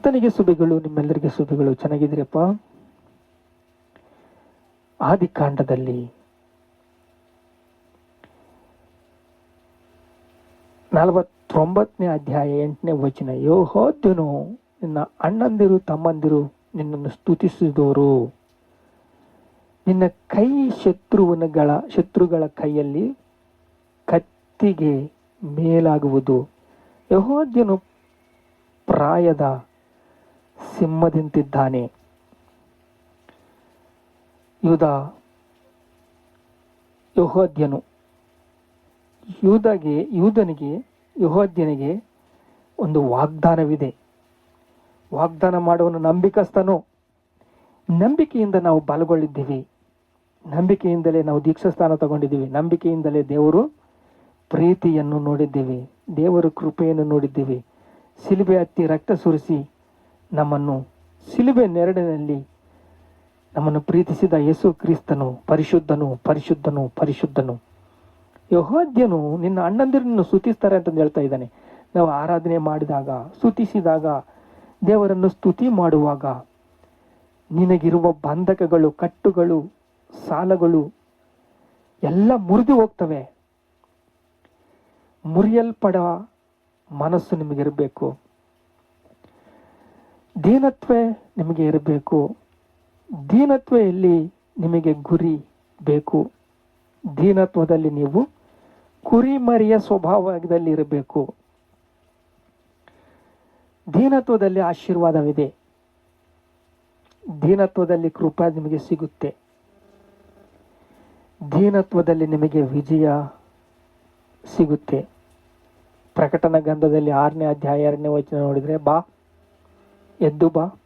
ಕರ್ತನಿಗೆ ಸುಬಿಗಳು ನಿಮ್ಮೆಲ್ಲರಿಗೆ ಸುಬಿಗಳು ಚೆನ್ನಾಗಿದ್ದೀರಪ್ಪ? ಆದಿಕಾಂಡದಲ್ಲಿ ನಲವತ್ತೊಂಬತ್ತನೇ ಅಧ್ಯಾಯ ಎಂಟನೇ ವಚನ ಯೋಹೋದ್ಯನು ನಿನ್ನ ಅಣ್ಣಂದಿರು, ತಮ್ಮಂದಿರು ನಿನ್ನನ್ನು ಸ್ತುತಿಸಿದವರು. ನಿನ್ನ ಕೈ ಶತ್ರುವನಗಳ, ಶತ್ರುಗಳ ಕೈಯಲ್ಲಿ ಕತ್ತಿಗೆ ಮೇಲಾಗುವುದು. ಯಹೋದ್ಯನು ಪ್ರಾಯದ ಸಿಂಹದಿಂತಿದ್ದಾನೆ. ಯೂದ, ಯಹೋದ್ಯನು, ಯೂದಗೆ, ಯೂದನಿಗೆ, ಯಹೋದ್ಯನಿಗೆ ಒಂದು ವಾಗ್ದಾನವಿದೆ. ವಾಗ್ದಾನ ಮಾಡುವನು ನಂಬಿಕಸ್ಥನು. ನಂಬಿಕೆಯಿಂದ ನಾವು ಬಲಗೊಳ್ಳಿದ್ದೀವಿ ನಂಬಿಕೆಯಿಂದಲೇ ನಾವು ದೀಕ್ಷಾಸ್ಥಾನ ತಗೊಂಡಿದ್ದೀವಿ. ನಂಬಿಕೆಯಿಂದಲೇ ದೇವರು ಪ್ರೀತಿಯನ್ನು ನೋಡಿದ್ದೀವಿ. ದೇವರ ಕೃಪೆಯನ್ನು ನೋಡಿದ್ದೀವಿ. ಸಿಲುಬೆ ಹತ್ತಿ ರಕ್ತ ಸುರಿಸಿ ನಮ್ಮನ್ನು ಸಿಲುಬೆ ನೆರಳಿನಲ್ಲಿ ನಮ್ಮನ್ನು ಪ್ರೀತಿಸಿದ ಯೇಸು ಕ್ರಿಸ್ತನು, ಪರಿಶುದ್ಧನು ಪರಿಶುದ್ಧನು ಪರಿಶುದ್ಧನು. ಯಹೋದ್ಯನು ನಿನ್ನ ಅಣ್ಣಂದಿರನ್ನು ಸ್ತುತಿಸ್ತಾರೆ ಅಂತಂದು ಹೇಳ್ತಾ ಇದ್ದಾನೆ. ನಾವು ಆರಾಧನೆ ಮಾಡಿದಾಗ, ಸ್ತುತಿಸಿದಾಗ, ದೇವರನ್ನು ಸ್ತುತಿ ಮಾಡುವಾಗ ನಿನಗಿರುವ ಬಂಧಕಗಳು, ಕಟ್ಟುಗಳು, ಸಾಲಗಳು ಎಲ್ಲ ಮುರಿದು ಹೋಗ್ತವೆ. ಮುರಿಯಲ್ಪಡ ಮನಸ್ಸು ನಿಮಗಿರಬೇಕು. ದೀನತ್ವ ನಿಮಗೆ ಇರಬೇಕು. ದೀನತ್ವೆಯಲ್ಲಿ ನಿಮಗೆ ಗುರಿ ಬೇಕು. ದೀನತ್ವದಲ್ಲಿ ನೀವು ಕುರಿಮರಿಯ ಸ್ವಭಾವದಲ್ಲಿ ಇರಬೇಕು. ದೀನತ್ವದಲ್ಲಿ ಆಶೀರ್ವಾದವಿದೆ. ದೀನತ್ವದಲ್ಲಿ ಕೃಪಾ ನಿಮಗೆ ಸಿಗುತ್ತೆ. ದೀನತ್ವದಲ್ಲಿ ನಿಮಗೆ ವಿಜಯ ಸಿಗುತ್ತೆ. ಪ್ರಕಟಣ ಗಂಧದಲ್ಲಿ ಆರನೇ ಅಧ್ಯಾಯ ಎರಡನೇ ವಚನ ನೋಡಿದರೆ, ಬಾ ಎದ್ದು ಬಾ.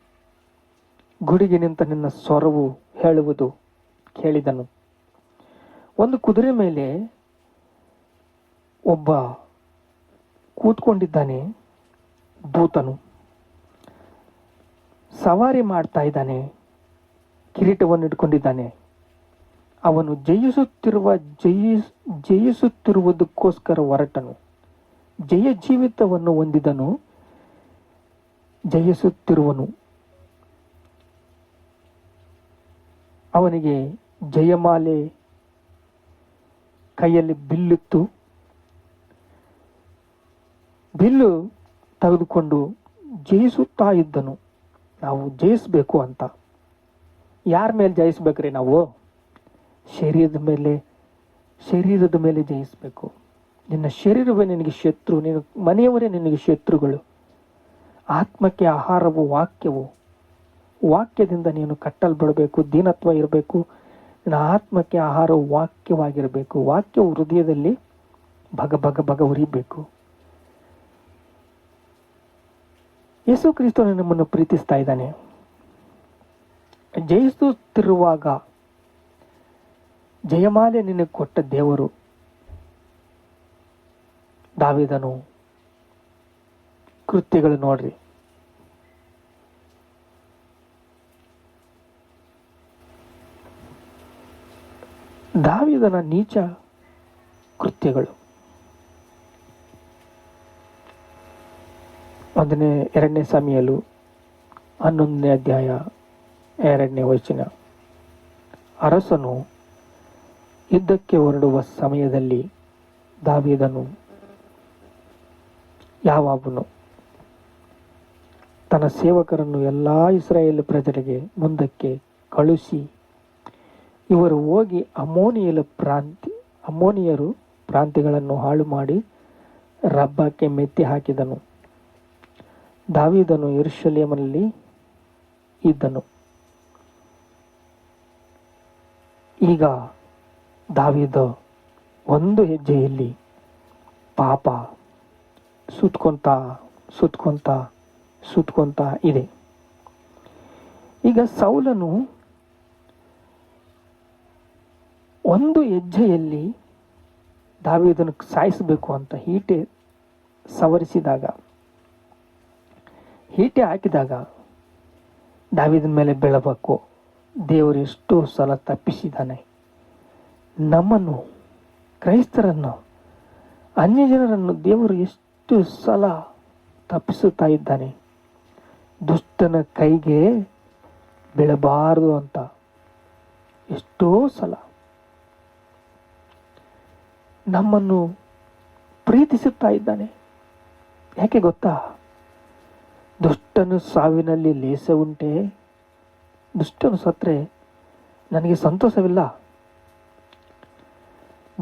ಗುಡಿಗೆ ನಿಂತ ನಿನ್ನ ಸ್ವರವು ಹೇಳುವುದು ಕೇಳಿದನು. ಒಂದು ಕುದುರೆ ಮೇಲೆ ಒಬ್ಬ ಕೂತ್ಕೊಂಡಿದ್ದಾನೆ ದೂತನು. ಸವಾರಿ ಮಾಡ್ತಾ ಇದ್ದಾನೆ, ಕಿರೀಟವನ್ನು ಇಟ್ಕೊಂಡಿದ್ದಾನೆ. ಅವನು ಜಯಿಸುತ್ತಿರುವ ಜಯಿಸ್ ಜಯಿಸುತ್ತಿರುವುದಕ್ಕೋಸ್ಕರ ಹೊರಟನು. ಜಯ ಜೀವಿತವನ್ನು ಹೊಂದಿದನು. ಜಯಿಸುತ್ತಿರುವನು. ಅವನಿಗೆ ಜಯಮಾಲೆ ಕೈಯಲ್ಲಿ ಬಿಲ್ಲಿತ್ತು. ಬಿಲ್ಲು ತೆಗೆದುಕೊಂಡು ಜಯಿಸುತ್ತಾ ಇದ್ದನು. ನಾವು ಜಯಿಸಬೇಕು ಅಂತ. ಯಾರ ಮೇಲೆ ಜಯಿಸ್ಬೇಕ್ರಿ ನಾವು? ಶರೀರದ ಮೇಲೆ ಶರೀರದ ಮೇಲೆ ಜಯಿಸಬೇಕು. ನಿನ್ನ ಶರೀರವೇ ನಿನಗೆ ಶತ್ರು, ನಿನ್ನ ಮನೆಯವರೇ ನಿನಗೆ ಶತ್ರುಗಳು. ಆತ್ಮಕ್ಕೆ ಆಹಾರವು ವಾಕ್ಯವು? ವಾಕ್ಯದಿಂದ ನೀನು ಕಟ್ಟಲ್ಪಡಬೇಕು, ದೀನತ್ವ ಇರಬೇಕು. ನಿನ್ನ ಆತ್ಮಕ್ಕೆ ಆಹಾರವು ವಾಕ್ಯವಾಗಿರಬೇಕು. ವಾಕ್ಯವು ಹೃದಯದಲ್ಲಿ ಭಗ ಭಗ ಭಗ ಉರಿಬೇಕು. ಯೇಸು ಕ್ರಿಸ್ತನು ನಿಮ್ಮನ್ನು ಪ್ರೀತಿಸ್ತಾ ಇದ್ದಾನೆ. ಜಯಿಸುತ್ತಿರುವಾಗ ಜಯಮಾಲೆ ನಿನಗೆ ಕೊಟ್ಟ ದೇವರು ದಾವಿದನು. ಕೃತ್ಯಗಳು ನೋಡ್ರಿ. ದಾವಿದನ ನೀಚ ಕೃತ್ಯಗಳು. ಒಂದನೇ, ಎರಡನೇ ಸಮಯಲು ಹನ್ನೊಂದನೇ ಅಧ್ಯಾಯ, ಎರಡನೇ ವಚನ. ಅರಸನು ಯುದ್ಧಕ್ಕೆ ಹೊರಡುವ ಸಮಯದಲ್ಲಿ ದಾವಿದನು ಯಾವಾಗನು ತನ್ನ ಸೇವಕರನ್ನು ಎಲ್ಲ ಇಸ್ರಾಯೇಲ್ ಪ್ರಜರಿಗೆ ಮುಂದಕ್ಕೆ ಕಳುಹಿಸಿ. ಇವರು ಹೋಗಿ ಅಮೋನಿಯಲ ಪ್ರಾಂತಿ ಅಮೋನಿಯರು ಪ್ರಾಂತ್ಯಗಳನ್ನು ಹಾಳು ಮಾಡಿ ರಬ್ಬಕ್ಕೆ ಮೆತ್ತಿ ಹಾಕಿದನು. ದಾವಿದನು ಯೆರೂಸಲೇಮಿನಲ್ಲಿ ಇದ್ದನು. ಈಗ ದಾವಿದ ಒಂದು ಹೆಜ್ಜೆಯಲ್ಲಿ ಪಾಪ ಸುತ್ಕೊಂತ ಸುತ್ಕೊಂತ ಸುತ್ಕೊಂತ ಇದೆ. ಈಗ ಸೌಲನು ಒಂದು ಹೆಜ್ಜೆಯಲ್ಲಿ ದಾವಿದನ್ನು ಸಾಯಿಸಬೇಕು ಅಂತ ಹೀಟೆ ಸವರಿಸಿದಾಗ, ಹೀಟೆ ಹಾಕಿದಾಗ ದಾವಿದನ ಮೇಲೆ ಬೆಳಬೇಕು. ದೇವರು ಎಷ್ಟು ಸಲ ತಪ್ಪಿಸಿದ್ದಾನೆ. ನಮ್ಮನ್ನು, ಕ್ರೈಸ್ತರನ್ನು ಅನ್ಯ ಜನರನ್ನು ದೇವರು ಎಷ್ಟು ಸಲ ತಪ್ಪಿಸುತ್ತಾ ಇದ್ದಾನೆ. ದುಷ್ಟನ ಕೈಗೆ ಬೀಳಬಾರದು ಅಂತ ಎಷ್ಟೋ ಸಲ ನಮ್ಮನ್ನು ಪ್ರೀತಿಸುತ್ತಾ ಇದ್ದಾನೆ. ಯಾಕೆ ಗೊತ್ತಾ? ದುಷ್ಟನು ಸಾವಿನಲ್ಲಿ ಲೇಸ ಉಂಟೆ. ದುಷ್ಟನು ಸತ್ತರೆ ನನಗೆ ಸಂತೋಷವಿಲ್ಲ.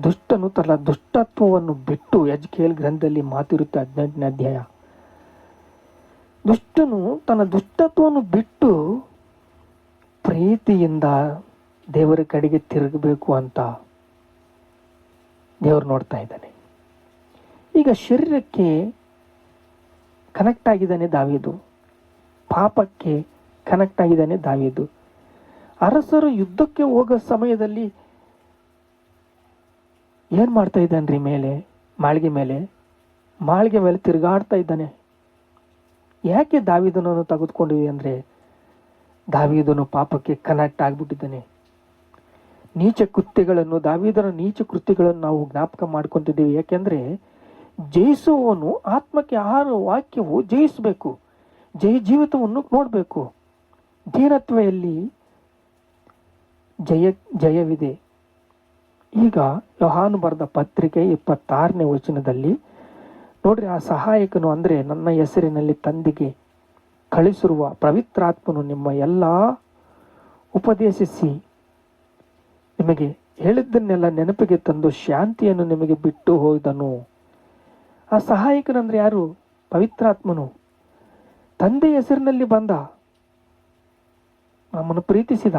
ದುಷ್ಟನು ತನ್ನ ದುಷ್ಟತ್ವವನ್ನು ಬಿಟ್ಟು ಯಜ್ಕೇಲ್ ಗ್ರಂಥದಲ್ಲಿ ಮಾತಿರುತ್ತೆ ಹದಿನೆಂಟನೇ ಅಧ್ಯಾಯ ದುಷ್ಟನು ತನ್ನ ದುಷ್ಟತ್ವವನ್ನು ಬಿಟ್ಟು ಪ್ರೀತಿಯಿಂದ ದೇವರ ಕಡೆಗೆ ತಿರುಗಬೇಕು ಅಂತ ದೇವರು ನೋಡ್ತಾ ಇದ್ದಾನೆ. ಈಗ ಶರೀರಕ್ಕೆ ಕನೆಕ್ಟ್ ಆಗಿದ್ದಾನೆ ದಾವಿದು. ಪಾಪಕ್ಕೆ ಕನೆಕ್ಟ್ ಆಗಿದ್ದಾನೆ ದಾವಿದು. ಅರಸರು ಯುದ್ಧಕ್ಕೆ ಹೋಗೋ ಸಮಯದಲ್ಲಿ ಏನು ಮಾಡ್ತಾ ಇದ್ದಾನೆ ರೀ ಮೇಲೆ, ಮಾಳಿಗೆ ಮೇಲೆ? ಮಾಳಿಗೆ ಮೇಲೆ ತಿರುಗಾಡ್ತಾ ಇದ್ದಾನೆ. ಯಾಕೆ ದಾವಿದನನ್ನು ತೆಗೆದುಕೊಂಡಿವಿ ಅಂದರೆ ದಾವಿದನು ಪಾಪಕ್ಕೆ ಕನೆಕ್ಟ್ ಆಗಿಬಿಟ್ಟಿದ್ದಾನೆ. ನೀಚ ಕೃತ್ಯಗಳನ್ನು, ದಾವಿದನ ನೀಚ ಕೃತ್ಯಗಳನ್ನು ನಾವು ಜ್ಞಾಪಕ ಮಾಡ್ಕೊತಿದ್ದೀವಿ. ಯಾಕೆಂದರೆ ಜಯಿಸುವವನು ಆತ್ಮಕ್ಕೆ ಆಹಾರ ವಾಕ್ಯವು ಜಯಿಸಬೇಕು, ಜಯ ಜೀವಿತವನ್ನು ನೋಡಬೇಕು. ದೀನತ್ವೆಯಲ್ಲಿ ಜಯ, ಜಯವಿದೆ. ಈಗ ಯೋಹಾನು ಬರೆದ ಪತ್ರಿಕೆ ಇಪ್ಪತ್ತಾರನೇ ವಚನದಲ್ಲಿ ನೋಡ್ರಿ, ಆ ಸಹಾಯಕನು ಅಂದರೆ ನನ್ನ ಹೆಸರಿನಲ್ಲಿ ತಂದೆಗೆ ಕಳಿಸಿರುವ ಪವಿತ್ರಾತ್ಮನು ನಿಮ್ಮ ಎಲ್ಲ ಉಪದೇಶಿಸಿ ನಿಮಗೆ ಹೇಳಿದ್ದನ್ನೆಲ್ಲ ನೆನಪಿಗೆ ತಂದು ಶಾಂತಿಯನ್ನು ನಿಮಗೆ ಬಿಟ್ಟು ಹೋದನು. ಆ ಸಹಾಯಕನಂದ್ರೆ ಯಾರು? ಪವಿತ್ರಾತ್ಮನು. ತಂದೆ ಹೆಸರಿನಲ್ಲಿ ಬಂದ. ನಮ್ಮನ್ನು ಪ್ರೀತಿಸಿದ.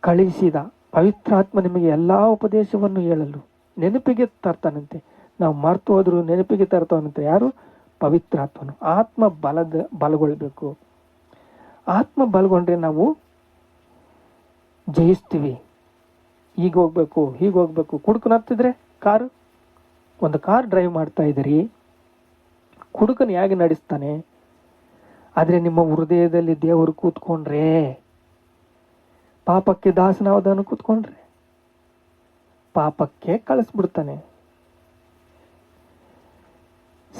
ಕಳಿಸಿದ. ಪವಿತ್ರಾತ್ಮ ನಿಮಗೆ ಎಲ್ಲ ಉಪದೇಶವನ್ನು ಹೇಳಲು ನೆನಪಿಗೆ ತರ್ತಾನಂತೆ. ನಾವು ಮರ್ತು ಹೋದ್ರು ನೆನಪಿಗೆ ತರ್ತಾನಂತೆ ಯಾರು? ಪವಿತ್ರಾತ್ಮನು. ಆತ್ಮ ಬಲದ, ಬಲಗೊಳ್ಬೇಕು. ಆತ್ಮ ಬಲಗೊಂಡ್ರೆ ನಾವು ಜಯಿಸ್ತೀವಿ. ಈಗ ಹೋಗ್ಬೇಕು, ಹೀಗೆ ಹೋಗ್ಬೇಕು. ಕುಡ್ಕನ್ ಹತ್ತಿದ್ರೆ ಕಾರು? ಒಂದು ಕಾರ್ ಡ್ರೈವ್ ಮಾಡ್ತಾ ಇದ್ದೀರಿ. ಕುಡುಕನ ಹೇಗೆ ನಡೆಸ್ತಾನೆ? ಆದರೆ ನಿಮ್ಮ ಹೃದಯದಲ್ಲಿ ದೇವರು ಕೂತ್ಕೊಂಡ್ರೆ, ಪಾಪಕ್ಕೆ ದಾಸನಾವದನ್ನು ಕೂತ್ಕೊಂಡ್ರೆ, ಪಾಪಕ್ಕೆ ಕಳಿಸ್ಬಿಡ್ತಾನೆ.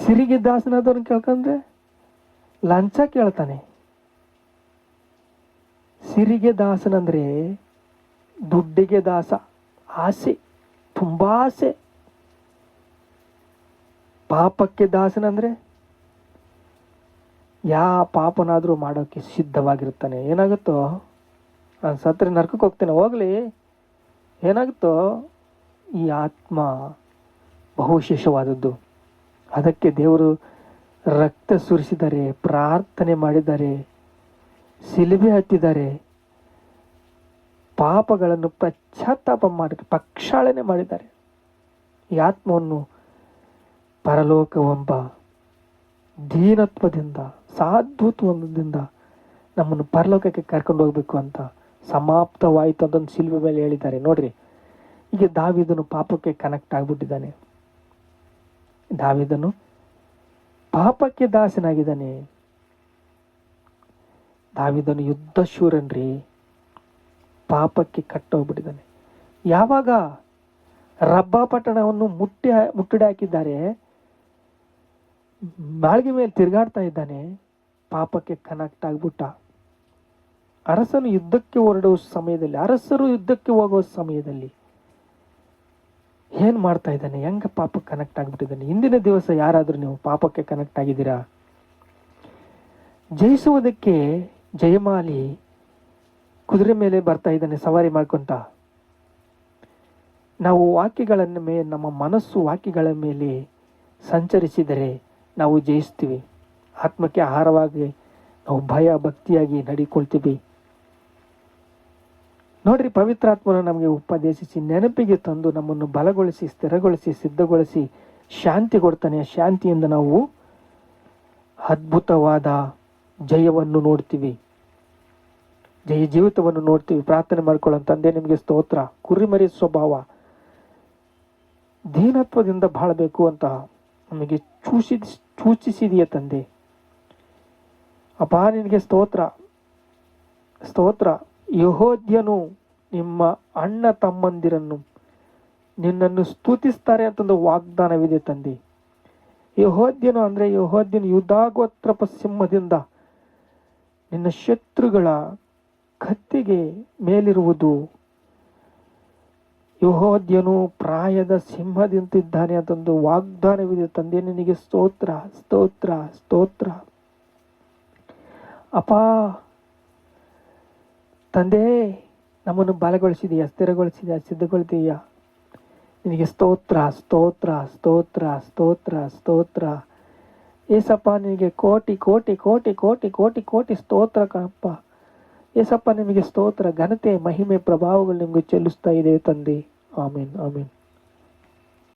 ಸಿರಿಗೆ ದಾಸನಾದವ್ರನ್ನ ಕೇಳ್ಕೊಂಡ್ರೆ ಲಂಚ ಕೇಳ್ತಾನೆ. ಸಿರಿಗೆ ದಾಸನಂದ್ರೆ ದುಡ್ಡಿಗೆ ದಾಸ, ಆಸೆ, ತುಂಬಾ ಆಸೆ. ಪಾಪಕ್ಕೆ ದಾಸನಂದ್ರೆ ಯಾ ಪಾಪನಾದರೂ ಮಾಡೋಕ್ಕೆ ಸಿದ್ಧವಾಗಿರ್ತಾನೆ. ಏನಾಗುತ್ತೋ? ನಾನು ಸತ್ರೆ ನರ್ಕಕ್ಕೆ ಹೋಗ್ತೇನೆ, ಹೋಗ್ಲಿ. ಏನಾಗುತ್ತೋ? ಈ ಆತ್ಮ ಬಹುಶೇಷವಾದದ್ದು. ಅದಕ್ಕೆ ದೇವರು ರಕ್ತ ಸುರಿಸಿದ್ದಾರೆ, ಪ್ರಾರ್ಥನೆ ಮಾಡಿದ್ದಾರೆ, ಸಿಲುಬೆ ಹತ್ತಿದ್ದಾರೆ. ಪಾಪಗಳನ್ನು ಪಶ್ಚಾತ್ತಾಪ ಮಾಡಿ ಪಕ್ಷಾಳನೆ ಮಾಡಿದ್ದಾರೆ. ಈ ಆತ್ಮವನ್ನು ಪರಲೋಕವೆಂಬ ದೀನತ್ವದಿಂದ, ಸಾಧುತ್ವದಿಂದ ನಮ್ಮನ್ನು ಪರಲೋಕಕ್ಕೆ ಕರ್ಕೊಂಡು ಹೋಗ್ಬೇಕು ಅಂತ ಸಮಾಪ್ತವಾಯಿತು. ಅದೊಂದು ಸಿಲ್ವೆ ಮೇಲೆ ಹೇಳಿದ್ದಾರೆ. ನೋಡ್ರಿ, ಈಗ ದಾವಿದನು ಪಾಪಕ್ಕೆ ಕನೆಕ್ಟ್ ಆಗ್ಬಿಟ್ಟಿದ್ದಾನೆ. ದಾವಿದನು ಪಾಪಕ್ಕೆ ದಾಸನಾಗಿದ್ದಾನೆ. ದಾವಿದನು ಯುದ್ಧ ಶೂರನ್ರಿ, ಪಾಪಕ್ಕೆ ಕಟ್ಟೋಗ್ಬಿಟ್ಟಿದ್ದಾನೆ. ಯಾವಾಗ ರಬ್ಬ ಪಟ್ಟಣವನ್ನು ಮುಟ್ಟಿ ಮುಟ್ಟಡಿ ಹಾಕಿದ್ದಾರೆ ಮಾಳಿಗೆ ಮೇಲೆ ತಿರುಗಾಡ್ತಾ ಇದ್ದಾನೆ, ಪಾಪಕ್ಕೆ ಕನೆಕ್ಟ್ ಆಗ್ಬಿಟ್ಟ. ಅರಸನು ಯುದ್ಧಕ್ಕೆ ಹೊರಡುವ ಸಮಯದಲ್ಲಿ, ಅರಸರು ಯುದ್ಧಕ್ಕೆ ಹೋಗುವ ಸಮಯದಲ್ಲಿ ಏನ್ ಮಾಡ್ತಾ ಇದ್ದಾನೆ? ಹೆಂಗ ಪಾಪಕ್ಕೆ ಕನೆಕ್ಟ್ ಆಗ್ಬಿಟ್ಟಿದ್ದಾನೆ? ಇಂದಿನ ದಿವಸ ಯಾರಾದರೂ ನೀವು ಪಾಪಕ್ಕೆ ಕನೆಕ್ಟ್ ಆಗಿದ್ದೀರಾ? ಜಯಿಸುವುದಕ್ಕೆ ಜಯಮಾಲಿ ಕುದುರೆ ಮೇಲೆ ಬರ್ತಾ ಇದ್ದಾನೆ, ಸವಾರಿ ಮಾಡ್ಕೊಂತ. ನಾವು ವಾಕ್ಯಗಳನ್ನು ಮೇ, ನಮ್ಮ ಮನಸ್ಸು ವಾಕ್ಯಗಳ ಮೇಲೆ ಸಂಚರಿಸಿದರೆ ನಾವು ಜಯಿಸ್ತೀವಿ. ಆತ್ಮಕ್ಕೆ ಆಹಾರವಾಗಿ, ನಾವು ಭಯ ಭಕ್ತಿಯಾಗಿ ನಡಿಕೊಳ್ತೀವಿ. ನೋಡ್ರಿ ಪವಿತ್ರಾತ್ಮನು ನಮಗೆ ಉಪದೇಶಿಸಿ ನೆನಪಿಗೆ ತಂದು ನಮ್ಮನ್ನು ಬಲಗೊಳಿಸಿ, ಸ್ಥಿರಗೊಳಿಸಿ, ಸಿದ್ಧಗೊಳಿಸಿ ಶಾಂತಿ ಕೊಡ್ತಾನೆ. ಶಾಂತಿಯಿಂದ ನಾವು ಅದ್ಭುತವಾದ ಜಯವನ್ನು ನೋಡ್ತೀವಿ. ಜಯ ಜೀವಿತವನ್ನು ನೋಡ್ತೀವಿ. ಪ್ರಾರ್ಥನೆ ಮಾಡ್ಕೊಳ್ಳೋ ತಂದೆ, ನಿಮಗೆ ಸ್ತೋತ್ರ. ಕುರಿಮರಿ ಸ್ವಭಾವ. ದೀನತ್ವದಿಂದ ಬಾಳಬೇಕು ಅಂತ ನಮಗೆ ಚೂಸಿ, ಸೂಚಿಸಿದೆಯಾ ತಂದೆ. ಅಪ್ಪ ನಿನಗೆ ಸ್ತೋತ್ರ. ಸ್ತೋತ್ರ. ಯಹೋದ್ಯನು ನಿಮ್ಮ ಅಣ್ಣ ತಮ್ಮಂದಿರನ್ನು ನಿನ್ನನ್ನು ಸ್ತುತಿಸ್ತಾರೆ ಅಂತಂದು ವಾಗ್ದಾನವಿದೆ ತಂದೆ. ಯಹೋದ್ಯನು ಅಂದರೆ ಯಹೋದ್ಯನು ಯುದ್ಧಾಗೋತ್ರ ಸಿಂಹದಿಂದ ನಿನ್ನ ಶತ್ರುಗಳ ಕತ್ತಿಗೆ ಮೇಲಿರುವುದು. ಯಹೋದ್ಯನು ಪ್ರಾಯದ ಸಿಂಹದಿಂತಿದ್ದಾನೆ ಅಂತಂದು ವಾಗ್ದಾನವಿದೆ ತಂದೆ. ನಿನಗೆ ಸ್ತೋತ್ರ ಸ್ತೋತ್ರ ಸ್ತೋತ್ರ. ಅಪ್ಪ ತಂದೆ, ನಮ್ಮನ್ನು ಬಲಗೊಳಿಸಿದೆಯಾ, ಸ್ಥಿರಗೊಳಿಸಿದೆಯಾ ಸಿದ್ಧಗೊಳ್ತೀಯಾ ನಿನಗೆ ಸ್ತೋತ್ರ ಸ್ತೋತ್ರ ಸ್ತೋತ್ರ ಸ್ತೋತ್ರ ಸ್ತೋತ್ರ. ಏಸಪ್ಪ, ನಿನಗೆ ಕೋಟಿ ಕೋಟಿ ಕೋಟಿ ಕೋಟಿ ಕೋಟಿ ಕೋಟಿ ಸ್ತೋತ್ರ ಕಣಪ್ಪ. ಏಸಪ್ಪ, ನಿಮಗೆ ಸ್ತೋತ್ರ, ಘನತೆ, ಮಹಿಮೆ, ಪ್ರಭಾವಗಳು ನಿಮಗೆ ಚೆಲ್ಲಿಸ್ತಾ ಇದೆ ತಂದೆ? ಆಮೇನ್ ಆಮೇನ್.